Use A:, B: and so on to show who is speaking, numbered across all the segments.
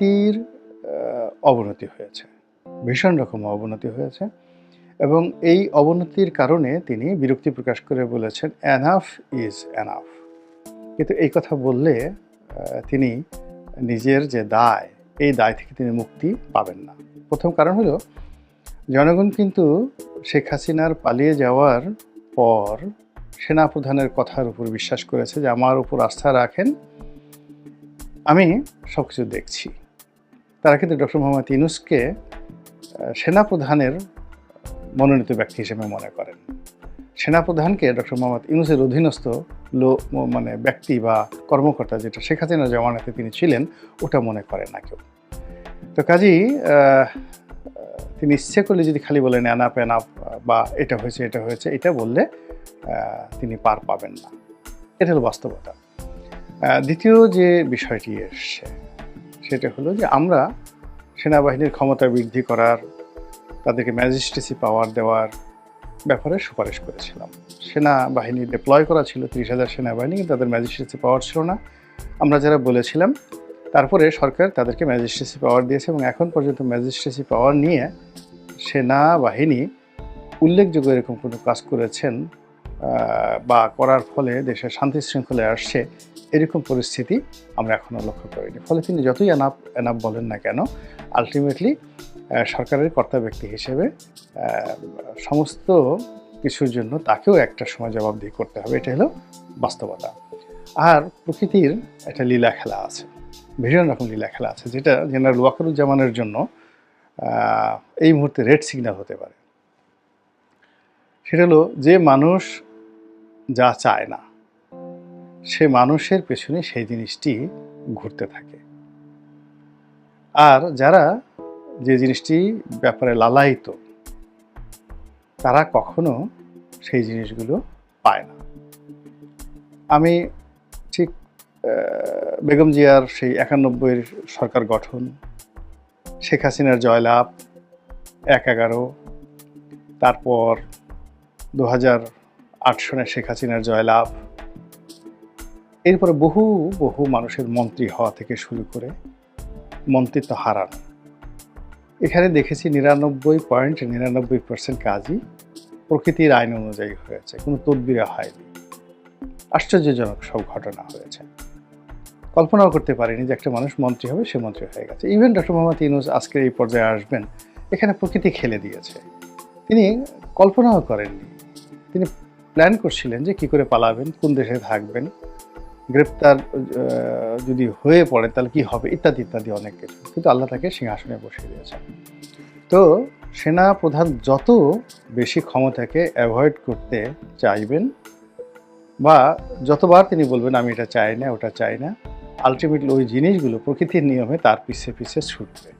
A: প্রকৃতির অবনতি হয়েছে। ভীষণ রকম অবনতি হয়েছে এবং এই অবনতির কারণে তিনি বিরক্তি প্রকাশ করে বলেছেন অ্যানাফ ইজ অ্যানাফ কিন্তু এই কথা বললে তিনি নিজের যে দায়, এই দায় থেকে তিনি মুক্তি পাবেন না। প্রথম কারণ হলো, জনগণ কিন্তু শেখ হাসিনার পালিয়ে যাওয়ার পর সেনাপ্রধানের কথার উপর বিশ্বাস করেছে যে, আমার উপর আস্থা রাখেন, আমি সব কিছু দেখছি। তারা কিন্তু ডক্টর মোহাম্মদ ইউনুসকে সেনাপ্রধানের মনোনীত ব্যক্তি হিসেবে মনে করেন। সেনাপ্রধানকে ডক্টর মোহাম্মদ ইউনুসের অধীনস্থ লো মানে ব্যক্তি বা কর্মকর্তা যেটা শেখ হাসিনা জমানাতে তিনি ছিলেন, ওটা মনে করেন না কেউ। তো কাজেই তিনি ইচ্ছে করলে যদি খালি বলেন অ্যানাপ অ্যানাপ বা এটা হয়েছে এটা হয়েছে, এটা বললে তিনি পার পাবেন না। এটা হলো বাস্তবতা। দ্বিতীয় যে বিষয়টি এসছে সেটা হলো যে আমরা সেনাবাহিনীর ক্ষমতা বৃদ্ধি করার, তাদেরকে ম্যাজিস্ট্রেসি পাওয়ার দেওয়ার ব্যাপারে সুপারিশ করেছিলাম। সেনাবাহিনী ডিপ্লয় করা ছিল, তিরিশ হাজার সেনাবাহিনী, কিন্তু তাদের ম্যাজিস্ট্রেসি পাওয়ার ছিল না। আমরা যারা বলেছিলাম, তারপরে সরকার তাদেরকে ম্যাজিস্ট্রেসি পাওয়ার দিয়েছে এবং এখন পর্যন্ত ম্যাজিস্ট্রেসি পাওয়ার নিয়ে সেনাবাহিনী উল্লেখযোগ্য এরকম কোনো কাজ করেছেন বা করার ফলে দেশের শান্তি শৃঙ্খলায় আসছে, এরকম পরিস্থিতি আমরা এখনও লক্ষ্য করিনি। ফলে তিনি যতই এনাপ এনাপ বলেন না কেন আলটিমেটলি সরকারের কর্তা ব্যক্তি হিসেবে সমস্ত কিছুর জন্য তাকেও একটা সময় জবাবদিহি করতে হবে, এটা হলো বাস্তবতা। আর প্রকৃতির একটা লীলা খেলা আছে, ভীষণ রকম লীলা খেলা আছে, যেটা জেনারেল ওয়াকারুজ্জামানের জন্য এই মুহূর্তে রেড সিগন্যাল হতে পারে। সেটা হলো যে মানুষ যা চায় না। সে মানুষের পেছনে সেই জিনিসটি ঘুরতে থাকে। আর যারা যে জিনিসটি ব্যাপারে লালায়িত, তারা কখনো সেই জিনিসগুলো পায় না। আমি ঠিক বেগম জিয়ার সেই একানব্বইয়ের সরকার গঠন, শেখ হাসিনার জয়লাভ, এক এগারো, তারপর দু হাজার আট সনে শেখ হাসিনার জয়লাভ। এরপরে বহু বহু মানুষের মন্ত্রী হওয়া থেকে শুরু করে মন্ত্রিত্ব হারান। এখানে দেখেছি নিরানব্বই পয়েন্ট নিরানব্বই পার্সেন্ট কাজই প্রকৃতির আইন অনুযায়ী হয়েছে, কোনো তদবিরা হয়নি। আশ্চর্যজনক সব ঘটনা হয়েছে। কল্পনাও করতে পারিনি যে একটা মানুষ মন্ত্রী হবে, সে মন্ত্রী হয়ে গেছে। ইভেন ডক্টর মোহাম্মদ ইউনুস আজকের এই পর্যায়ে আসবেন, এখানে প্রকৃতি খেলে দিয়েছে। তিনি কল্পনাও করেননি। তিনি প্ল্যান করছিলেন যে কি করে পালাবেন, কোন দেশে থাকবেন, গ্রেপ্তার যদি হয়ে পড়ে তাহলে কি হবে, ইত্যাদি ইত্যাদি অনেক কিছু। কিন্তু আল্লাহ তাকে সিংহাসনে বসিয়ে দিয়েছেন। তো সেনা প্রধান যত বেশি ক্ষমতাকে অ্যাভয়েড করতে চাইবেন বা যতবার তিনি বলবেন, আমি এটা চাই না, ওটা চাই না আলটিমেটলি ওই জিনিসগুলো প্রকৃতির নিয়মে তার পিছে পিছে ছুটবে।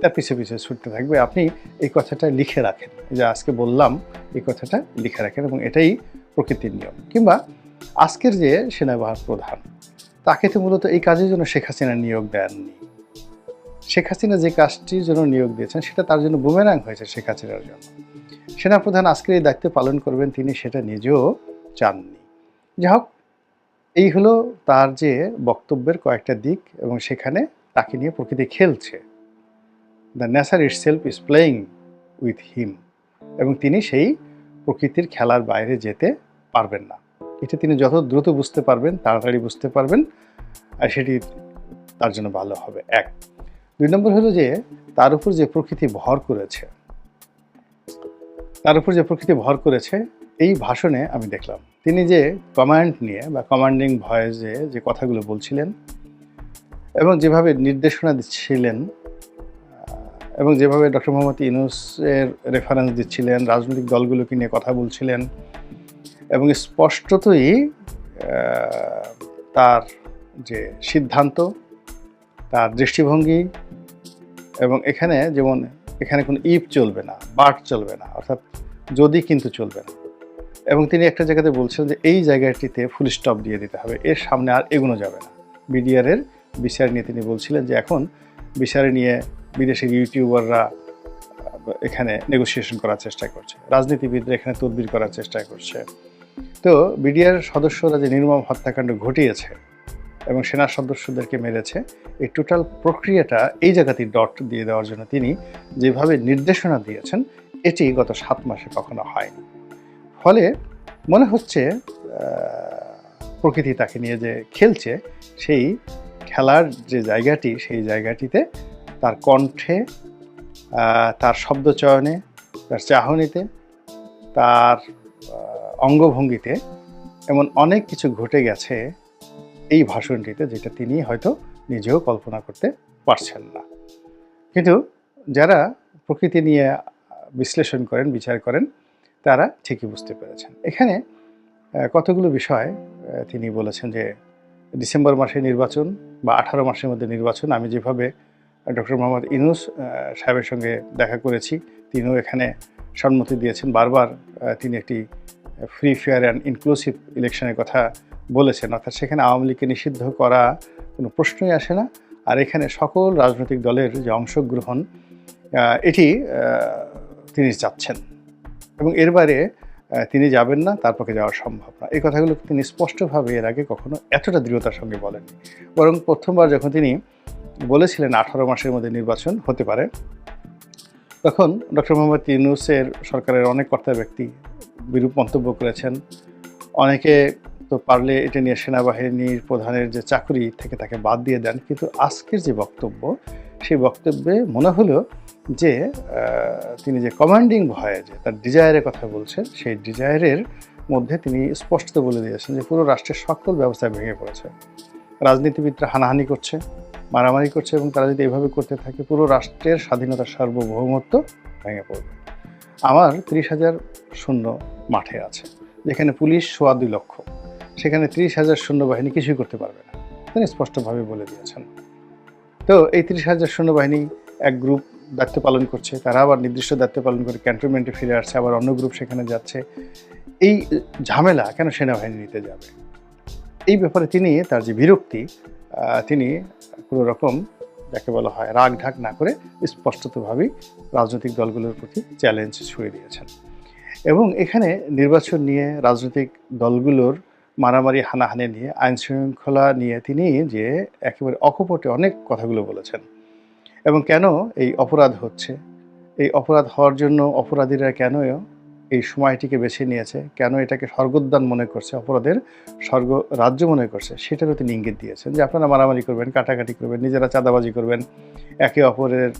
A: তার পিছে পিছে ছুটতে থাকবে। আপনি এই কথাটা লিখে রাখেন। যে আজকে বললাম, এই কথাটা লিখে রাখেন এবং এটাই প্রকৃতির নিয়ম। কিংবা আজকের যে সেনাবাহিনী প্রধান, তাকে তো মূলত এই কাজের জন্য শেখ হাসিনা নিয়োগ দেননি। শেখ হাসিনা যে কাজটির জন্য নিয়োগ দিয়েছেন, সেটা তার জন্য বুমেরাং হয়েছে শেখ হাসিনার জন্য। সেনাপ্রধান আজকের এই দায়িত্ব পালন করবেন তিনি সেটা নিজেও চাননি। যাই হোক, এই হলো তার যে বক্তব্যের কয়েকটা দিক এবং সেখানে তাকে নিয়ে প্রকৃতি খেলছে। The nature itself is playing with him এবং তিনি সেই প্রকৃতির খেলার বাইরে যেতে পারবেন না। এটা তিনি যত দ্রুত বুঝতে পারবেন, তাড়াতাড়ি বুঝতে পারবেন, আর সেটি তার জন্য ভালো হবে। এক। দুই নম্বর হলো যে, তার উপর যে প্রকৃতি ভর করেছে, তার উপর যে প্রকৃতি ভর করেছে, এই ভাষণে আমি দেখলাম। তিনি যে কমান্ড নিয়ে বা কমান্ডিং ভয়েসে যে কথাগুলো বলছিলেন এবং যেভাবে নির্দেশনা দিচ্ছিলেন এবং যেভাবে ডক্টর মোহাম্মদ ইনুসের রেফারেন্স দিচ্ছিলেন, রাজনৈতিক দলগুলোকে নিয়ে কথা বলছিলেন এবং স্পষ্টতই তার যে সিদ্ধান্ত, তার দৃষ্টিভঙ্গি এবং এখানে যেমন, এখানে কোনো ইফ চলবে না বাট চলবে না, অর্থাৎ যদি কিন্তু চলবে না। এবং তিনি একটা জায়গাতে বলছেন যে এই জায়গাটিতে ফুল স্টপ দিয়ে দিতে হবে, এর সামনে আর এগোনো যাবে না। বিডিআরের বিচার নিয়ে তিনি বলছিলেন যে এখন বিচারে নিয়ে বিদেশের ইউটিউবাররা এখানে নেগোসিয়েশন করার চেষ্টা করছে। রাজনীতিবিদরা এখানে তদবির করার চেষ্টা করছে। তো বিডিআর সদস্যরা যে নির্মম হত্যাকাণ্ড ঘটিয়েছে এবং সেনা সদস্যদেরকে মেরেছে, এই টোটাল প্রক্রিয়াটা এই জায়গাতেই ডট দিয়ে দেওয়ার জন্য তিনি যেভাবে নির্দেশনা দিয়েছেন, এটি গত সাত মাসে কখনো হয়নি ফলে মনে হচ্ছে প্রকৃতি তাকে নিয়ে যে খেলছে, সেই খেলার যে জায়গাটি, সেই জায়গাটিতে তার কণ্ঠে তার শব্দ চয়নে তার চাহনিতে, তার অঙ্গভঙ্গিতে এমন অনেক কিছু ঘটে গেছে এই ভাষণটিতে যেটা তিনি হয়তো নিজেও কল্পনা করতে পারছেন না। কিন্তু যারা প্রকৃতি নিয়ে বিশ্লেষণ করেন, বিচার করেন, তারা ঠিকই বুঝতে পেরেছেন। এখানে কতগুলো বিষয় তিনি বলেছেন যে ডিসেম্বর মাসে নির্বাচন বা আঠারো মাসের মধ্যে নির্বাচন, আমি যেভাবে ডক্টর মোহাম্মদ ইনুস সাহেবের সঙ্গে দেখা করেছি, তিনিও এখানে সম্মতি দিয়েছেন। বারবার তিনি একটি ফ্রি ফেয়ার অ্যান্ড ইনক্লুসিভ ইলেকশনের কথা বলেছেন। অর্থাৎ সেখানে আওয়ামী লীগকে নিষিদ্ধ করা কোনো প্রশ্নই আসে না। আর এখানে সকল রাজনৈতিক দলের যে অংশগ্রহণ এটি তিনি চাচ্ছেন। এবং এর বাইরে তিনি যাবেন না, তার পক্ষে যাওয়া সম্ভব না। এই কথাগুলো তিনি স্পষ্টভাবে এর আগে কখনো এতটা দৃঢ়তার সঙ্গে বলেননি। বরং প্রথমবার যখন তিনি বলেছিলেন আঠারো মাসের মধ্যে নির্বাচন হতে পারে তখন ডক্টর মোহাম্মদ ইউনুসের সরকারের অনেক কর্তা ব্যক্তি বিরূপ মন্তব্য করেছেন। অনেকে তো পারলে এটা নিয়ে সেনাবাহিনীর প্রধানের যে চাকরি থেকে তাকে বাদ দিয়ে দেন, কিন্তু আজকের যে বক্তব্য, সেই বক্তব্যে মনে হলো যে তিনি যে কমান্ডিং ভয়ে যে তার ডিজায়ারের কথা বলছেন, সেই ডিজায়ারের মধ্যে তিনি স্পষ্ট বলে দিয়েছেন যে পুরো রাষ্ট্রের সকল ব্যবস্থা ভেঙে পড়েছে। রাজনীতিবিদরা হানাহানি করছে মারামারি করছে এবং তারা যদি এভাবে করতে থাকে, পুরো রাষ্ট্রের স্বাধীনতার সার্বভৌমত্ব ভেঙে পড়বে। আমার ত্রিশ হাজার শূন্য মাঠে আছে, যেখানে পুলিশ সোয়া দুই লক্ষ। সেখানে ত্রিশ হাজার সৈন্যবাহিনী কিছুই করতে পারবে না। তিনি স্পষ্টভাবে বলে দিয়েছেন। তো এই ত্রিশ হাজার সৈন্যবাহিনী এক গ্রুপ দায়িত্ব পালন করছে, তারা আবার নির্দিষ্ট দায়িত্ব পালন করে ক্যান্টনমেন্টে ফিরে আসছে, আবার অন্য গ্রুপ সেখানে যাচ্ছে। এই ঝামেলা কেন সেনাবাহিনী নিতে যাবে? এই ব্যাপারে তিনি তার যে বিরক্তি তিনি কোনো রকম যাকে বলা হয় রাগ ঢাক না করে স্পষ্টতভাবেই রাজনৈতিক দলগুলোর প্রতি চ্যালেঞ্জ ছুঁয়ে দিয়েছেন। এবং এখানে নির্বাচন নিয়ে রাজনৈতিক দলগুলোর মারামারি, হানাহানি নিয়ে, আইন শৃঙ্খলা নিয়ে তিনি যে একেবারে অকপটে অনেক কথাগুলো বলেছেন। এবং কেন এই অপরাধ হচ্ছে? এই অপরাধ হওয়ার জন্য অপরাধীরা কেন এই সময়টিকে বেছে নিয়েছে। কেন এটাকে স্বর্গোদ্যান মনে করছে, অপরাধের স্বর্গ রাজ্য মনে করছে, সেটারও তিনি ইঙ্গিত দিয়েছেন যে আপনারা মারামারি করবেন, কাটাকাটি করবেন, নিজেরা চাঁদাবাজি করবেন, একে অপরের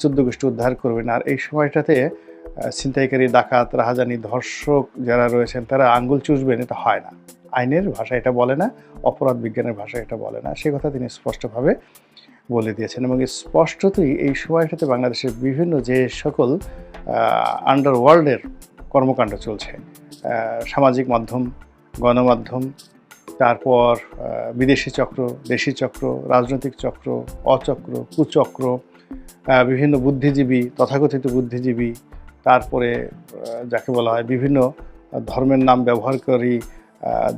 A: চোদ্দ গোষ্ঠী উদ্ধার করবেন। আর এই সময়টাতে ছিনতাইকারী, ডাকাত, রাহাজানি, ধর্ষক যারা রয়েছেন, তারা আঙ্গুল চুষবেন, এটা হয় না। আইনের ভাষা এটা বলে না, অপরাধ বিজ্ঞানের ভাষা এটা বলে না। সে কথা তিনি স্পষ্টভাবে বলে দিয়েছেন এবং স্পষ্টতই এই সময়টাতে বাংলাদেশের বিভিন্ন যে সকল আন্ডারওয়ার্ল্ডের কর্মকাণ্ড চলছে। সামাজিক মাধ্যম গণমাধ্যম তারপর বিদেশি চক্র দেশি চক্র রাজনৈতিক চক্র অচক্র কুচক্র বিভিন্ন বুদ্ধিজীবী তথাকথিত বুদ্ধিজীবী তারপরে যাকে বলা হয় বিভিন্ন ধর্মের নাম ব্যবহারকারী আহ,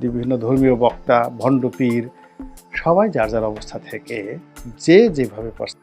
A: বিভিন্ন ধর্মীয় বক্তা ভণ্ড পীর সবাই যার যার অবস্থা থেকে যে যেভাবে পারছে